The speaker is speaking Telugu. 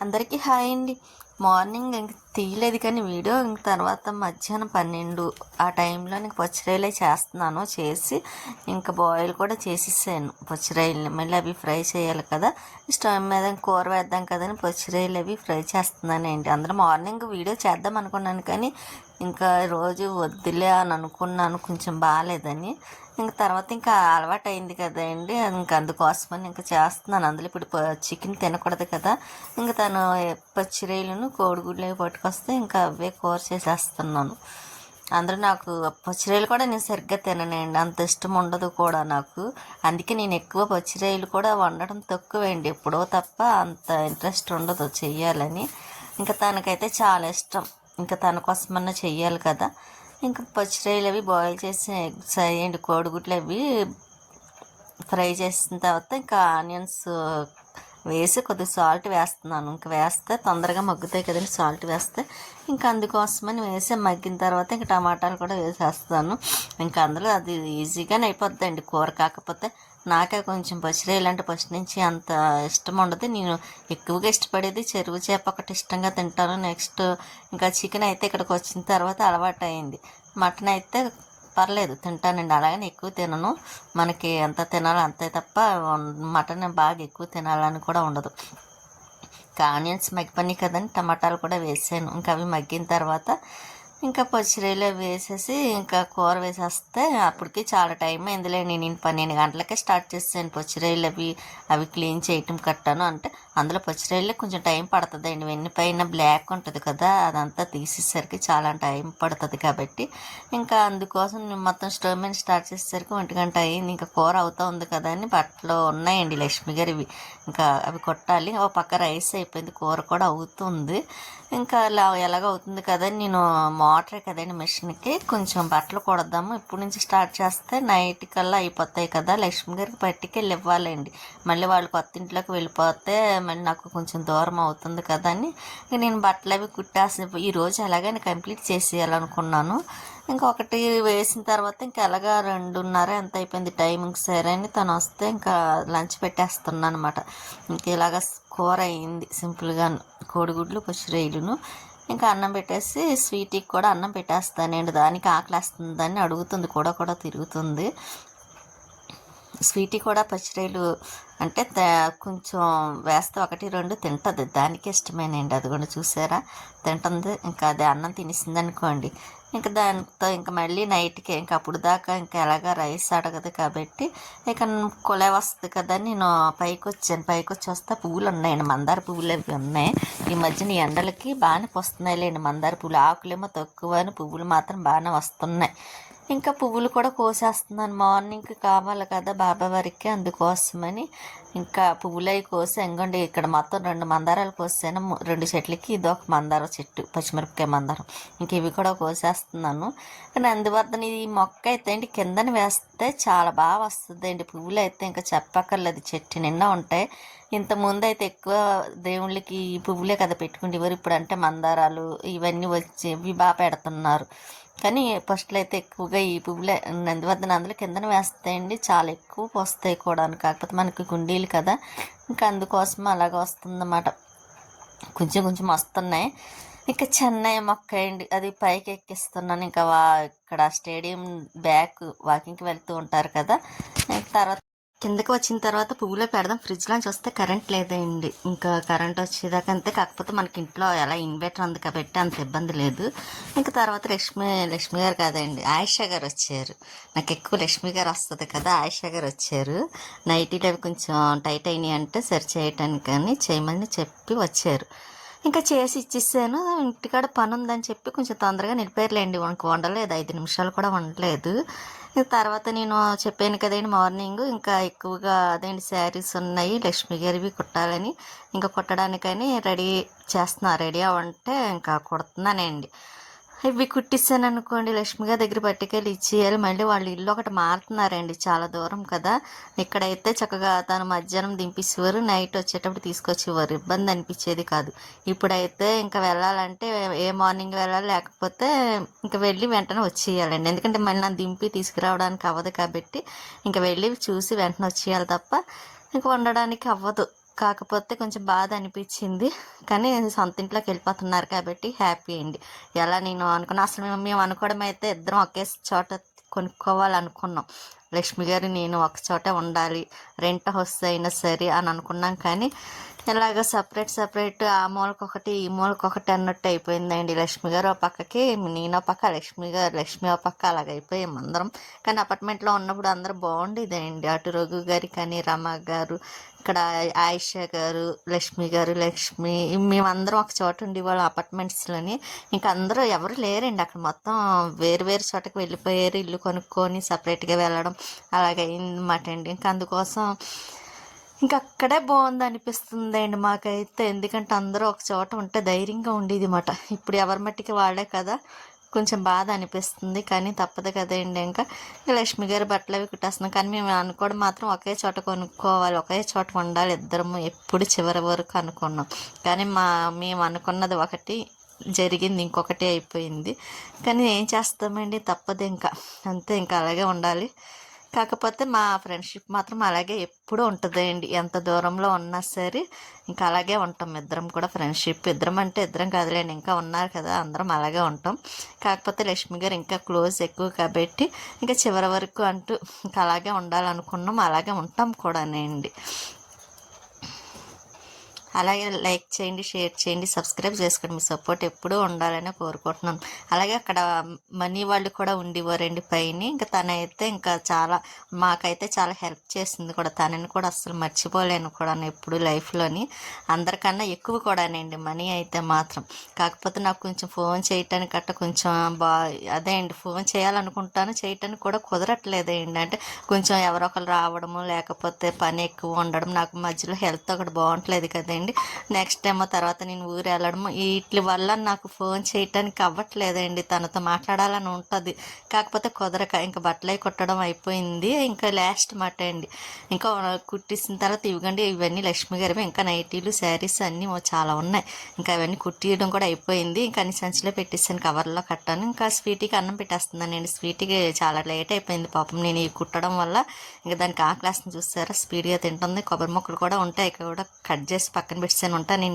అందరికీ హాయ్ అండి. మార్నింగ్ ఇంక తీయలేదు కానీ వీడియో ఇంక తర్వాత మధ్యాహ్నం పన్నెండు ఆ టైంలో నేను పొచ్చిరాయలే చేస్తున్నాను చేసి ఇంకా బాయిల్ కూడా చేసేసాను పచ్చిరాయలు మళ్ళీ అవి ఫ్రై చేయాలి కదా. స్టవ్ మీద కూర వేద్దాం కదని పొచ్చిరాయలు అవి ఫ్రై చేస్తున్నానండి. అందరూ మార్నింగ్ వీడియో చేద్దాం అనుకున్నాను కానీ ఇంకా రోజు వద్దులే అని అనుకున్నాను. కొంచెం బాగాలేదని. ఇంక తర్వాత ఇంకా అలవాటు అయింది కదండి. ఇంకా అందుకోసమని ఇంకా చేస్తున్నాను. అందులో ఇప్పుడు చికెన్ తినకూడదు కదా. ఇంకా తను పచ్చిరేలను కోడిగుడ్లు అవి పట్టుకొస్తే ఇంకా అవే కూర చేసేస్తున్నాను. అందరూ నాకు పచ్చిరొయ్యలు కూడా నేను సరిగ్గా తిననండి. అంత ఇష్టం ఉండదు కూడా నాకు. అందుకే నేను ఎక్కువ పచ్చిరొయ్యలు కూడా వండడం తక్కువేండి. ఎప్పుడో తప్ప అంత ఇంట్రెస్ట్ ఉండదు చెయ్యాలని. ఇంకా తనకైతే చాలా ఇష్టం. ఇంకా తన కోసమన్నా చెయ్యాలి కదా. ఇంకా పచ్చిరాయలు అవి బాయిల్ చేసి ఎగ్స్ అయ్యండి కోడిగుడ్లు అవి ఫ్రై చేసిన తర్వాత ఇంకా ఆనియన్స్ వేసి కొద్దిగా సాల్ట్ వేస్తున్నాను. ఇంకా వేస్తే తొందరగా మగ్గుతాయి కదండి సాల్ట్ వేస్తే. ఇంకా అందుకోసమని వేసి మగ్గిన తర్వాత ఇంకా టమాటాలు కూడా వేసేస్తాను ఇంకా అందులో అది ఈజీగానే అయిపోద్దండి. కూర కాకపోతే నాకే కొంచెం పచ్చిరే ఇలాంటి ఫస్ట్ నుంచి అంత ఇష్టం ఉండదు. నేను ఎక్కువగా ఇష్టపడేది చెరువు చేప ఒకటి ఇష్టంగా తింటాను. నెక్స్ట్ ఇంకా చికెన్ అయితే ఇక్కడికి వచ్చిన తర్వాత అలవాటు అయింది మటన్ అయితే పర్లేదు తింటానండి. అలాగని ఎక్కువ తినను. మనకి ఎంత తినాలో అంతే తప్ప మటన్ బాగా ఎక్కువ తినాలని కూడా ఉండదు. ఇంకా ఆనియన్స్ మగ్గిపోయి కదండి టమాటాలు కూడా వేసాను. ఇంకా అవి మగ్గిన తర్వాత ఇంకా పచ్చిరొయ్యలు వేసేసి ఇంకా కూర వేసేస్తే అప్పటికి చాలా టైం అయిందిలే. నేను పన్నెండు గంటలకే స్టార్ట్ చేసాను పచ్చిరొయ్యలు అవి. అవి క్లీన్ చేయటం కట్టాను. అంటే అందులో పచ్చిరొయ్యలు కొంచెం టైం పడుతుంది అండి పైన బ్లాక్ ఉంటుంది కదా అదంతా తీసేసరికి చాలా టైం పడుతుంది కాబట్టి. ఇంకా అందుకోసం నేను మొత్తం స్టవ్ మీద స్టార్ట్ చేసేసరికి ఒంటి గంట అయింది. ఇంకా కూర అవుతూ ఉంది కదా అని బట్టలు ఉన్నాయండి లక్ష్మి గారివి. ఇంకా అవి కొట్టాలి. ఓ పక్క రైస్ అయిపోయింది. కూర కూడా అవుతుంది. ఇంకా అలా ఎలాగ అవుతుంది కదా నేను మోటరే కదండి మిషన్కి కొంచెం బట్టలు కొడదాము. ఇప్పుడు నుంచి స్టార్ట్ చేస్తే నైట్ కల్లా అయిపోతాయి కదా. లక్ష్మి గారికి పట్టుకెళ్ళి ఇవ్వాలండి. మళ్ళీ వాళ్ళు కొత్త ఇంట్లోకి వెళ్ళిపోతే మళ్ళీ నాకు కొంచెం దూరం అవుతుంది కదా అని నేను బట్టలు అవి కుట్టేసి ఈరోజు ఎలాగైనా కంప్లీట్ చేసేయాలనుకున్నాను. ఇంకొకటి వేసిన తర్వాత ఇంకా ఎలాగా రెండున్నర ఎంత అయిపోయింది టైమింగ్ సరే అని తను వస్తే ఇంకా లంచ్ పెట్టేస్తున్నాను అనమాట ఇంక ఇలాగ కూర అయింది సింపుల్గాను. కోడిగుడ్లు పచ్చిరొయ్యలును. ఇంకా అన్నం పెట్టేసి స్వీట్కి కూడా అన్నం పెట్టేస్తానండి దానికి ఆకలేస్తుందని అడుగుతుంది. కూడా కూడా తిరుగుతుంది. స్వీటీ కూడా పచ్చిరాయలు అంటే త- కొంచెం వేస్తే ఒకటి రెండు తింటుంది. దానికి ఇష్టమేనండి. అది కూడా చూసారా? తింటుంది. ఇంకా అది అన్నం తినేసింది అనుకోండి ఇంకా దానితో ఇంకా మళ్ళీ నైట్కి ఇంకా అప్పుడు దాకా ఇంకా ఎలాగా రైస్ అడగదు కాబట్టి ఇక కొలే వస్తుంది కదా అని నేను పైకి వచ్చాను పైకి వచ్చి వస్తే పువ్వులు ఉన్నాయండి మందార పువ్వులు అవి ఉన్నాయి. ఈ మధ్యన ఎండలకి బాగానే వస్తున్నాయి లేండి మందార పువ్వులు ఆకులేమో తక్కువ అని పువ్వులు మాత్రం బాగానే వస్తున్నాయి. ఇంకా పువ్వులు కూడా కోసేస్తున్నాను. మార్నింగ్కి కావాలి కదా బాబా వారికి అందుకోసమని. ఇంకా పువ్వులు అవి కోసి ఎంగండి ఇక్కడ మొత్తం రెండు మందారాలు కోసాను. రెండు చెట్లకి ఇది ఒక మందార చెట్టు పచ్చిమిరపకాయ మందారం. ఇంక ఇవి కూడా కోసేస్తున్నాను. కానీ అందువల్ల ఈ మొక్క అయితే అండి కిందన వేస్తే చాలా బాగా వస్తుందండి. పువ్వులు అయితే ఇంకా చెప్పక్కర్లేదు. చెట్టు నిండా ఉంటాయి. ఇంత ముందు అయితే ఎక్కువ దేవుళ్ళకి ఈ పువ్వులే కదా పెట్టుకుంటేవారు ఇప్పుడు అంటే మందారాలు ఇవన్నీ వచ్చి ఇవి బాగా పెడుతున్నారు. కానీ ఫస్ట్లో అయితే ఎక్కువగా ఈ పువ్వులే నందివర్ధన అందులో కిందన వేస్తాయండి చాలా ఎక్కువ వస్తాయి కూడా కాకపోతే మనకి గుండీ కుండీలు కదా. ఇంకా అందుకోసం అలాగ వస్తుందన్నమాట. కొంచెం కొంచెం వస్తున్నాయి. ఇంకా చెన్నై మొక్క అండి అది పైకి ఎక్కిస్తున్నాను. ఇంకా వా ఇక్కడ స్టేడియం బ్యాక్ వాకింగ్కి వెళ్తూ ఉంటారు కదా. తర్వాత కిందకి వచ్చిన తర్వాత పువ్వులో పెడదాం. ఫ్రిడ్జ్లోంచి వస్తే కరెంట్ లేదండి. ఇంకా కరెంట్ వచ్చేదాకా అంతే. కాకపోతే మనకి ఇంట్లో ఎలా ఇన్వర్టర్ ఉంది కాబట్టి అంత ఇబ్బంది లేదు. ఇంకా తర్వాత లక్ష్మి లక్ష్మి గారు కాదండి ఆయిషా గారు వచ్చారు. నాకు ఎక్కువ లక్ష్మి గారు వస్తుంది కదా ఆయిషా గారు వచ్చారు. నైటీలు అవి కొంచెం టైట్ అయినాయి అంటే సరి చేయటానికి కానీ చేయమని చెప్పి వచ్చారు. ఇంకా చేసి ఇచ్చేసాను. ఇంటికాడ పని ఉందని చెప్పి కొంచెం తొందరగా నిలిపేర్లేండి. మనకు వండలేదు. ఐదు నిమిషాలు కూడా వండలేదు. తర్వాత నేను చెప్పాను కదండి మార్నింగ్. ఇంకా ఎక్కువగా అదేంటి శారీస్ ఉన్నాయి. లక్ష్మి గారివి కుట్టాలని ఇంకా కుట్టడానికని రెడీ చేస్తున్నా. రెడీ అవ్వంటే ఇంకా కుడుతున్నానండి. ఇవి కుట్టిస్తాను అనుకోండి లక్ష్మి దగ్గర పట్టుకెళ్ళి ఇచ్చేయాలి. మళ్ళీ వాళ్ళు ఇల్లు ఒకటి మారుతున్నారండి చాలా దూరం కదా. ఇక్కడైతే చక్కగా తను మధ్యాహ్నం దింపేసేవారు నైట్ వచ్చేటప్పుడు తీసుకొచ్చేవారు. ఇబ్బంది అనిపించేది కాదు. ఇప్పుడైతే ఇంకా వెళ్ళాలంటే ఏ మార్నింగ్ వెళ్ళాలి లేకపోతే ఇంకా వెళ్ళి వెంటనే వచ్చేయాలండి. ఎందుకంటే మళ్ళీ నన్ను దింపి తీసుకురావడానికి అవ్వదు కాబట్టి ఇంకా వెళ్ళి చూసి వెంటనే వచ్చేయాలి తప్ప ఇంకా ఉండడానికి అవ్వదు. కాకపోతే కొంచెం బాధ అనిపించింది. కానీ సొంత ఇంట్లోకి వెళ్ళిపోతున్నారు కాబట్టి హ్యాపీ అండి. ఎలా నేను అనుకున్నా అసలు మేము మేము అనుకోవడం అయితే ఇద్దరం ఒకే చోట కొనుక్కోవాలనుకున్నాం. లక్ష్మి గారు నేను ఒక చోట ఉండాలి రెంట్ హౌస్ అయినా సరే అని అనుకున్నాం. కానీ ఇలాగ సపరేట్ సపరేట్ ఆ మూలకి ఒకటి ఈ మూలకి ఒకటి అన్నట్టు అయిపోయిందండి లక్ష్మి గారు ఒక పక్కకి. నేను ఒక పక్క లక్ష్మి గారు లక్ష్మి ఒక పక్క అలాగ అయిపోయాం అందరం. కానీ అపార్ట్మెంట్లో ఉన్నప్పుడు అందరూ బాగుండేదండి. అటు రఘు గారి కానీ రమ గారు ఇక్కడ ఆయిష గారు లక్ష్మి గారు లక్ష్మి మేమందరం ఒక చోట ఉండేవాళ్ళం అపార్ట్మెంట్స్లోని. ఇంకా అందరూ ఎవరు లేరండి. అక్కడ మొత్తం వేరు వేరు చోటకి వెళ్ళిపోయారు. ఇల్లు కొనుక్కొని సపరేట్గా వెళ్ళడం అలాగే అయిందన్నమాట అండి. ఇంకా అందుకోసం ఇంకా అక్కడే బాగుంది అనిపిస్తుంది అండి మాకైతే. ఎందుకంటే అందరూ ఒక చోట ఉంటే ధైర్యంగా ఉండేది మాట ఇప్పుడు ఎవరి మట్టికి వాడే కదా కొంచెం బాధ అనిపిస్తుంది కానీ తప్పదు కదండి ఇంకా. ఇంకా లక్ష్మి గారి బట్టలు అవి కుట్టేస్తున్నాం. కానీ మేము అనుకోవడం మాత్రం ఒకే చోట కొనుక్కోవాలి ఒకే చోట ఉండాలి. ఇద్దరము ఎప్పుడు చివరి వరకు అనుకున్నాం. కానీ మా మేము అనుకున్నది ఒకటి జరిగింది ఇంకొకటి అయిపోయింది. కానీ ఏం చేస్తామండి? తప్పదు ఇంకా. అంతే ఇంకా అలాగే ఉండాలి. కాకపోతే మా ఫ్రెండ్షిప్ మాత్రం అలాగే ఎప్పుడూ ఉంటుందండి. ఎంత దూరంలో ఉన్నా సరే ఇంకా అలాగే ఉంటాం. ఇద్దరం కూడా ఫ్రెండ్షిప్. ఇద్దరం అంటే ఇద్దరం కాదులేండి. ఇంకా ఉన్నారు కదా అందరం అలాగే ఉంటాం. కాకపోతే లక్ష్మి గారు ఇంకా క్లోజ్ ఎక్కువ కాబట్టి ఇంకా చివరి వరకు అంటూ ఇంకా అలాగే ఉండాలనుకున్నాం. అలాగే ఉంటాం కూడానండి. అలాగే లైక్ చేయండి షేర్ చేయండి సబ్స్క్రైబ్ చేసుకోండి. మీ సపోర్ట్ ఎప్పుడూ ఉండాలని కోరుకుంటున్నాను. అలాగే అక్కడ మనీ వాళ్ళు కూడా ఉండేవారండి పైన. ఇంకా తనైతే ఇంకా చాలా మాకైతే చాలా హెల్ప్ చేసింది కూడా. తనని కూడా అస్సలు మర్చిపోలేను కూడా ఎప్పుడు లైఫ్లోని. అందరికన్నా ఎక్కువ కూడానండి మనీ అయితే మాత్రం. కాకపోతే నాకు కొంచెం ఫోన్ చేయటానికి అట్ట కొంచెం బా అదే అండి ఫోన్ చేయాలనుకుంటాను. చేయటానికి కూడా కుదరట్లేదండి అంటే కొంచెం ఎవరొకరు రావడము లేకపోతే పని ఎక్కువ ఉండడం నాకు మధ్యలో హెల్త్ ఒకటి బాగుంటలేదు కదండి. నెక్స్ట్ టైం తర్వాత నేను ఊరు వెళ్ళడం వీటి వల్ల నాకు ఫోన్ చేయటానికి అవ్వట్లేదండి. తనతో మాట్లాడాలని ఉంటుంది. కాకపోతే కుదరక ఇంకా బట్టలు అవి కుట్టడం అయిపోయింది. ఇంకా లాస్ట్ మాట అండి. ఇంకా కుట్టిసిన తర్వాత ఇవ్వండి ఇవన్నీ లక్ష్మి గారివి ఇంకా నైటీలు శారీస్ అన్నీ చాలా ఉన్నాయి. ఇంకా అవన్నీ కుట్టియడం కూడా అయిపోయింది. ఇంకా అన్ని సంచిలో పెట్టేసాను కవర్లో కట్టాను. ఇంకా స్వీటీకి అన్నం పెట్టేస్తున్నానండి స్వీట్కి చాలా లేట్ అయిపోయింది పాపం. నేను ఇవి కుట్టడం వల్ల ఇంకా దానికి ఆకలేస్తుంది చూసారా? స్పీడ్గా తింటుంది. కొబ్బరి మొక్కలు కూడా ఉంటాయి. ఇక్కడ కూడా కట్ చేసి పక్కన పెట్టేసాను ఉంటాను నేను